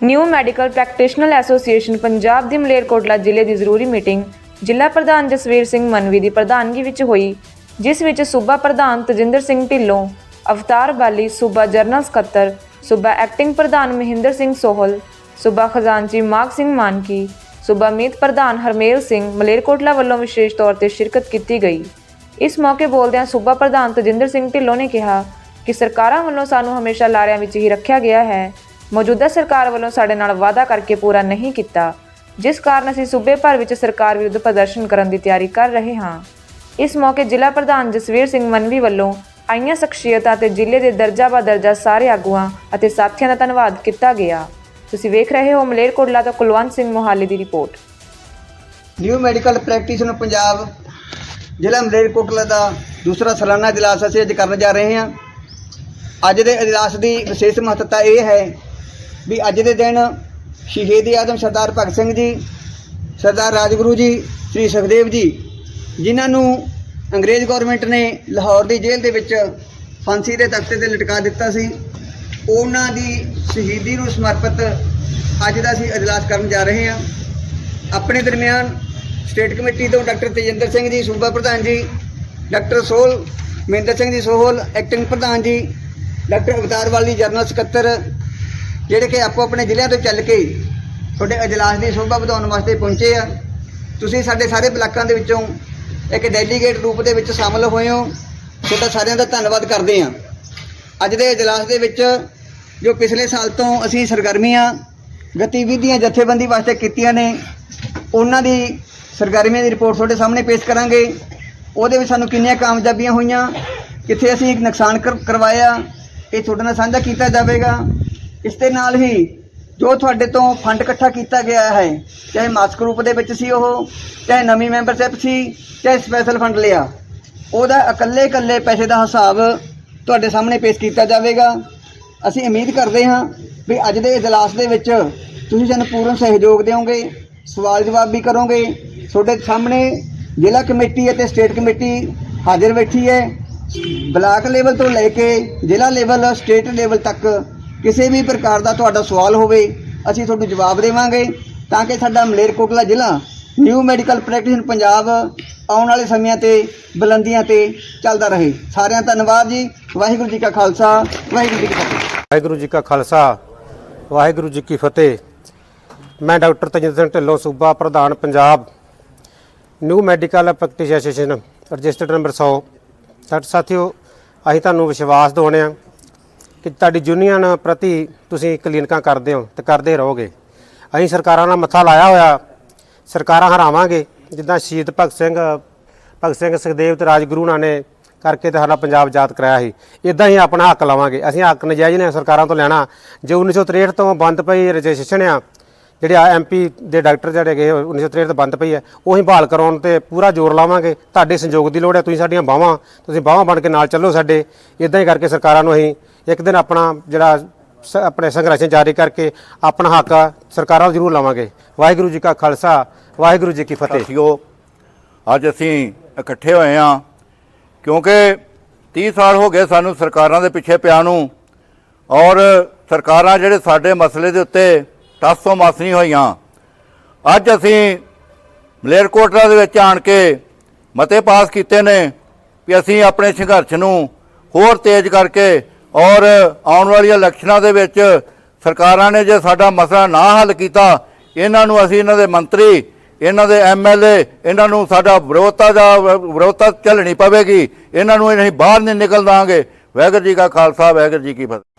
New medical practitioner association Punjab ਦੀ ਮਲੇਰਕੋਟਲਾ ਜ਼ਿਲ੍ਹੇ ਦੀ ਜ਼ਰੂਰੀ ਮੀਟਿੰਗ ਜ਼ਿਲ੍ਹਾ ਪ੍ਰਧਾਨ ਜਸਵੀਰ ਸਿੰਘ ਮਨਵੀ ਦੀ ਪ੍ਰਧਾਨਗੀ ਵਿੱਚ ਹੋਈ, ਜਿਸ ਵਿੱਚ ਸੂਬਾ ਪ੍ਰਧਾਨ ਤਜਿੰਦਰ ਸਿੰਘ ਢਿੱਲੋਂ, ਅਵਤਾਰ ਬਾਲੀ, ਸੂਬਾ ਜਰਨਲ ਸਕੱਤਰ, ਸੂਬਾ ਐਕਟਿੰਗ ਪ੍ਰਧਾਨ ਮਹਿੰਦਰ ਸਿੰਘ ਸੋਹਲ, ਸੂਬਾ ਖਜ਼ਾਨਚੀ ਮਾਗ ਸਿੰਘ ਮਾਨਕੀ, ਸੂਬਾ ਮੀਤ ਪ੍ਰਧਾਨ ਹਰਮੇਲ ਸਿੰਘ ਮਲੇਰਕੋਟਲਾ ਵੱਲੋਂ ਵਿਸ਼ੇਸ਼ ਤੌਰ ਤੇ ਸ਼ਿਰਕਤ ਕੀਤੀ ਗਈ। ਇਸ ਮੌਕੇ ਬੋਲਦਿਆਂ ਸੂਬਾ ਪ੍ਰਧਾਨ ਤਜਿੰਦਰ ਸਿੰਘ ਢਿੱਲੋਂ ਨੇ ਕਿਹਾ ਕਿ ਸਰਕਾਰਾਂ ਵੱਲੋਂ ਸਾਨੂੰ ਹਮੇਸ਼ਾ ਲਾਰਿਆਂ ਵਿੱਚ ਹੀ ਰੱਖਿਆ ਗਿਆ ਹੈ। ਮੌਜੂਦਾ ਸਰਕਾਰ ਵੱਲੋਂ ਸਾਡੇ ਨਾਲ ਵਾਅਦਾ ਕਰਕੇ ਪੂਰਾ ਨਹੀਂ ਕੀਤਾ, ਜਿਸ ਕਾਰਨ ਅਸੀਂ ਸੂਬੇ ਭਰ ਵਿੱਚ ਸਰਕਾਰ ਵਿਰੁੱਧ ਪ੍ਰਦਰਸ਼ਨ ਕਰਨ ਦੀ ਤਿਆਰੀ ਕਰ ਰਹੇ ਹਾਂ। ਇਸ ਮੌਕੇ ਜ਼ਿਲ੍ਹਾ ਪ੍ਰਧਾਨ ਜਸਵੀਰ ਸਿੰਘ ਮਨਵੀ ਵੱਲੋਂ ਆਈਆਂ ਸ਼ਖਸੀਅਤਾਂ ਤੇ ਜ਼ਿਲ੍ਹੇ ਦੇ ਦਰਜਾ ਬਾ ਦਰਜਾ ਸਾਰੇ ਆਗੂਆਂ ਅਤੇ ਸਾਥੀਆਂ ਦਾ ਧੰਨਵਾਦ ਕੀਤਾ ਗਿਆ। ਤੁਸੀਂ ਵੇਖ ਰਹੇ ਹੋ ਮਲੇਰਕੋਟਲਾ ਤੋਂ ਕੁਲਵੰਤ ਸਿੰਘ ਮੋਹਾਲੀ ਦੀ report. New medical practitioner Punjab, ਜ਼ਿਲ੍ਹਾ ਮਲੇਰਕੋਟਲਾ ਦਾ ਦੂਸਰਾ ਸਾਲਾਨਾ ਇਜਲਾਸ ਅਸੀਂ ਅੱਜ ਕਰਨ ਜਾ ਰਹੇ ਹਾਂ। ਅੱਜ ਦੇ ਇਜਲਾਸ ਦੀ ਵਿਸ਼ੇਸ਼ ਮਹੱਤਤਾ ਇਹ ਹੈ ਵੀ ਅੱਜ ਦੇ ਦਿਨ ਸ਼ਹੀਦ ਆਦਮ ਸਰਦਾਰ ਭਗਤ ਸਿੰਘ ਜੀ, ਸਰਦਾਰ ਰਾਜਗੁਰੂ ਜੀ, ਸ੍ਰੀ ਸੁਖਦੇਵ ਜੀ, ਜਿਨ੍ਹਾਂ ਨੂੰ ਅੰਗਰੇਜ਼ ਗਵਰਨਮੈਂਟ ਨੇ ਲਾਹੌਰ ਦੀ ਜੇਲ੍ਹ ਦੇ ਵਿੱਚ ਫਾਂਸੀ ਦੇ ਤਖਤੇ ਤੇ ਲਟਕਾ ਦਿੱਤਾ ਸੀ, ਉਹਨਾਂ ਦੀ ਸ਼ਹੀਦੀ ਨੂੰ ਸਮਰਪਿਤ ਅੱਜ ਦਾ ਅਸੀਂ ਇਜਲਾਸ ਕਰਨ ਜਾ ਰਹੇ ਹਾਂ। ਆਪਣੇ ਦਰਮਿਆਨ ਸਟੇਟ ਕਮੇਟੀ ਤੋਂ ਡਾਕਟਰ ਤੇਜਿੰਦਰ ਸਿੰਘ ਜੀ, ਸੂਬਾ ਪ੍ਰਧਾਨ ਜੀ, ਡਾਕਟਰ ਸੋਹਲ ਮਹਿੰਦਰ ਸਿੰਘ ਜੀ ਸੋਹਲ, ਐਕਟਿੰਗ ਪ੍ਰਧਾਨ ਜੀ, ਡਾਕਟਰ ਅਵਤਾਰਵਾਲ ਜੀ ਜਨਰਲ ਸਕੱਤਰ ਜਿਹੜੇ ਕਿ ਆਪੋ ਆਪਣੇ ਜ਼ਿਲ੍ਹਿਆਂ ਤੋਂ ਚੱਲ ਕੇ ਤੁਹਾਡੇ ਅਜਲਾਸ ਦੀ ਸ਼ੋਭਾ ਵਧਾਉਣ ਵਾਸਤੇ ਪਹੁੰਚੇ ਆ। ਤੁਸੀਂ ਸਾਡੇ ਸਾਰੇ ਬਲਾਕਾਂ ਦੇ ਵਿੱਚੋਂ ਇੱਕ ਡੈਲੀਗੇਟ ਰੂਪ ਦੇ ਵਿੱਚ ਸ਼ਾਮਲ ਹੋਏ ਹੋ। ਤੁਹਾਡਾ ਸਾਰਿਆਂ ਦਾ ਧੰਨਵਾਦ ਕਰਦੇ ਹਾਂ। ਅੱਜ ਦੇ ਇਜਲਾਸ ਦੇ ਵਿੱਚ ਜੋ ਪਿਛਲੇ ਸਾਲ ਤੋਂ ਅਸੀਂ ਸਰਗਰਮੀਆਂ ਗਤੀਵਿਧੀਆਂ ਜਥੇਬੰਦੀ ਵਾਸਤੇ ਕੀਤੀਆਂ ਨੇ, ਉਹਨਾਂ ਦੀ ਸਰਗਰਮੀਆਂ ਦੀ ਰਿਪੋਰਟ ਤੁਹਾਡੇ ਸਾਹਮਣੇ ਪੇਸ਼ ਕਰਾਂਗੇ। ਉਹਦੇ ਵਿੱਚ ਸਾਨੂੰ ਕਿੰਨੀਆਂ ਕਾਮਯਾਬੀਆਂ ਹੋਈਆਂ, ਕਿੱਥੇ ਅਸੀਂ ਨੁਕਸਾਨ ਕਰ- ਕਰਵਾਇਆ, ਇਹ ਤੁਹਾਡੇ ਨਾਲ ਸਾਂਝਾ ਕੀਤਾ ਜਾਵੇਗਾ। ਇਸ ਦੇ ਨਾਲ ਹੀ ਜੋ ਤੁਹਾਡੇ ਤੋਂ ਫੰਡ ਇਕੱਠਾ ਕੀਤਾ ਗਿਆ ਹੈ, ਚਾਹੇ ਮਾਸਕ ਰੂਪ ਦੇ ਵਿੱਚ ਸੀ ਉਹ, ਚਾਹੇ ਨਵੀਂ ਮੈਂਬਰਸ਼ਿਪ ਸੀ, ਚਾਹੇ ਸਪੈਸ਼ਲ ਫੰਡ ਲਿਆ, ਉਹਦਾ ਇਕੱਲੇ ਇਕੱਲੇ ਪੈਸੇ ਦਾ ਹਿਸਾਬ ਤੁਹਾਡੇ ਸਾਹਮਣੇ ਪੇਸ਼ ਕੀਤਾ ਜਾਵੇਗਾ। ਅਸੀਂ ਉਮੀਦ ਕਰਦੇ ਹਾਂ ਵੀ ਅੱਜ ਦੇ ਇਜਲਾਸ ਦੇ ਵਿੱਚ ਤੁਸੀਂ ਸਾਨੂੰ ਪੂਰਨ ਸਹਿਯੋਗ ਦਿਓਗੇ, ਸਵਾਲ ਜਵਾਬ ਵੀ ਕਰੋਗੇ। ਤੁਹਾਡੇ ਸਾਹਮਣੇ ਜ਼ਿਲ੍ਹਾ ਕਮੇਟੀ ਅਤੇ ਸਟੇਟ ਕਮੇਟੀ ਹਾਜ਼ਰ ਬੈਠੀ ਹੈ। ਬਲਾਕ ਲੈਵਲ ਤੋਂ ਲੈ ਕੇ ਜ਼ਿਲ੍ਹਾ ਲੈਵਲ ਸਟੇਟ ਲੈਵਲ ਤੱਕ ਕਿਸੇ ਵੀ ਪ੍ਰਕਾਰ ਦਾ ਤੁਹਾਡਾ ਸਵਾਲ ਹੋਵੇ, ਅਸੀਂ ਤੁਹਾਨੂੰ ਜਵਾਬ ਦੇਵਾਂਗੇ ਤਾਂ ਕਿ ਸਾਡਾ ਮਲੇਰਕੋਟਲਾ ਜ਼ਿਲ੍ਹਾ ਨਿਊ ਮੈਡੀਕਲ ਪ੍ਰੈਕਟੀਸ਼ਨ ਪੰਜਾਬ ਆਉਣ ਵਾਲੇ ਸਮਿਆਂ ਤੇ ਬੁਲੰਦੀਆਂ ਤੇ ਚੱਲਦਾ ਰਹੇ। ਸਾਰਿਆਂ ਦਾ ਧੰਨਵਾਦ ਜੀ। ਵਾਹਿਗੁਰੂ ਜੀ ਕਾ ਖਾਲਸਾ, ਵਾਹਿਗੁਰੂ ਜੀ ਕੀ ਫਤਿਹ। ਵਾਹਿਗੁਰੂ ਜੀ ਕਾ ਖਾਲਸਾ, ਵਾਹਿਗੁਰੂ ਜੀ ਕੀ ਫਤਿਹ। ਮੈਂ ਡਾਕਟਰ ਤਜਿੰਦਰ ਸਿੰਘ ਢਿੱਲੋਂ ਸੂਬਾ ਪ੍ਰਧਾਨ Punjab new medical practice association registered number 100 doctor ਸਾਥੀਓ, ਅਸੀਂ ਤੁਹਾਨੂੰ ਵਿਸ਼ਵਾਸ ਦਿਵਾਉਂਦੇ ਹਾਂ ਕਿ ਤੁਹਾਡੀ ਯੂਨੀਅਨ ਪ੍ਰਤੀ ਤੁਸੀਂ ਕਲੀਨਿਕਾਂ ਕਰਦੇ ਹੋ ਤੇ ਕਰਦੇ ਰਹੋਗੇ। ਅਸੀਂ ਸਰਕਾਰਾਂ ਨਾਲ ਮੱਥਾ ਲਾਇਆ ਹੋਇਆ। ਸਰਕਾਰਾਂ ਹਰਾਵਾਂਗੇ। ਜਿੱਦਾਂ ਸ਼ਹੀਦ ਭਗਤ ਸਿੰਘ ਭਗਤ ਸਿੰਘ ਸੁਖਦੇਵ ਤੇ ਰਾਜਗੁਰੂ ਨਾਲ ਨੇ ਕਰਕੇ ਤੇ ਸਾਡਾ ਪੰਜਾਬ ਆਜ਼ਾਦ ਕਰਾਇਆ ਸੀ। ਇਦਾਂ ਹੀ ਆਪਣਾ ਹੱਕ ਲਵਾਂਗੇ। ਅਸੀਂ ਹੱਕ ਨਜਾਇਜ਼ ਨੇ ਸਰਕਾਰਾਂ ਤੋਂ ਲੈਣਾ। ਜੋ 1963 ਤੋਂ ਬੰਦ ਪਈ ਰਜਿਸਟ੍ਰੇਸ਼ਨ ਆ, ਜਿਹੜੇ ਆ ਐਮਪੀ ਦੇ ਡਾਕਟਰ ਜਿਹੜੇ ਗਏ 1963 ਤੋਂ ਬੰਦ ਪਈ ਹੈ ਉਹੀ ਬਹਾਲ ਕਰਾਉਣ ਤੇ ਪੂਰਾ ਜ਼ੋਰ ਲਾਵਾਂਗੇ। ਤੁਹਾਡੇ ਸੰਯੋਗ ਦੀ ਲੋੜ ਹੈ, ਤੁਸੀਂ ਸਾਡੀਆਂ ਬਾਹਾਂ, ਤੁਸੀਂ ਬਾਹਾਂ ਬਣ ਕੇ ਨਾਲ ਚੱਲੋ ਸਾਡੇ। ਇਦਾਂ ਹੀ ਕਰਕੇ ਸਰਕਾਰਾਂ ਨੂੰ ਅਸੀਂ ਇੱਕ ਦਿਨ ਆਪਣਾ ਜਿਹੜਾ ਸ- ਆਪਣੇ ਸੰਘਰਸ਼ ਜਾਰੀ ਕਰਕੇ ਆਪਣਾ ਹੱਕ ਸਰਕਾਰਾਂ ਤੋਂ ਜ਼ਰੂਰ ਲਵਾਂਗੇ। ਵਾਹਿਗੁਰੂ ਜੀ ਕਾ ਖਾਲਸਾ ਵਾਹਿਗੁਰੂ ਜੀ ਕੀ ਫਤਿਹ। ਸਾਥੀਓ ਅੱਜ ਅਸੀਂ ਇਕੱਠੇ ਹੋਏ ਹਾਂ ਕਿਉਂਕਿ 30 ਸਾਲ ਹੋ ਗਏ ਸਾਨੂੰ ਸਰਕਾਰਾਂ ਦੇ ਪਿੱਛੇ ਪਿਆ ਨੂੰ ਔਰ ਸਰਕਾਰਾਂ ਜਿਹੜੇ ਸਾਡੇ ਮਸਲੇ ਦੇ ਉੱਤੇ ਟਸ ਮਸ ਨਹੀਂ ਹੋਈਆਂ। ਅੱਜ ਅਸੀਂ ਮਲੇਰਕੋਟਲਾ ਦੇ ਵਿੱਚ ਆਣ ਕੇ ਮਤੇ ਪਾਸ ਕੀਤੇ ਨੇ ਕਿ ਅਸੀਂ ਆਪਣੇ ਸੰਘਰਸ਼ ਨੂੰ ਹੋਰ ਤੇਜ਼ ਕਰਕੇ ਔਰ ਆਉਣ ਵਾਲੀਆਂ ਇਲੈਕਸ਼ਨਾਂ ਦੇ ਵਿੱਚ ਸਰਕਾਰਾਂ ਨੇ ਜੇ ਸਾਡਾ ਮਸਲਾ ਨਾ ਹੱਲ ਕੀਤਾ, ਇਹਨਾਂ ਨੂੰ ਅਸੀਂ ਇਹਨਾਂ ਦੇ ਮੰਤਰੀ, ਇਹਨਾਂ ਦੇ ਐਮਐਲਏ ਇਹਨਾਂ ਨੂੰ ਸਾਡਾ ਵਿਰੋਧਤਾ ਦਾ ਵਿਰੋਧਤਾ ਝੱਲਣੀ ਪਵੇਗੀ, ਇਹਨਾਂ ਨੂੰ ਅਸੀਂ ਬਾਹਰ ਨਹੀਂ ਨਿਕਲ ਦਾਂਗੇ। ਵਾਹਿਗੁਰੂ ਜੀ ਕਾ ਖਾਲਸਾ, ਵਾਹਿਗੁਰੂ ਜੀ ਕੀ ਫਤਿਹ।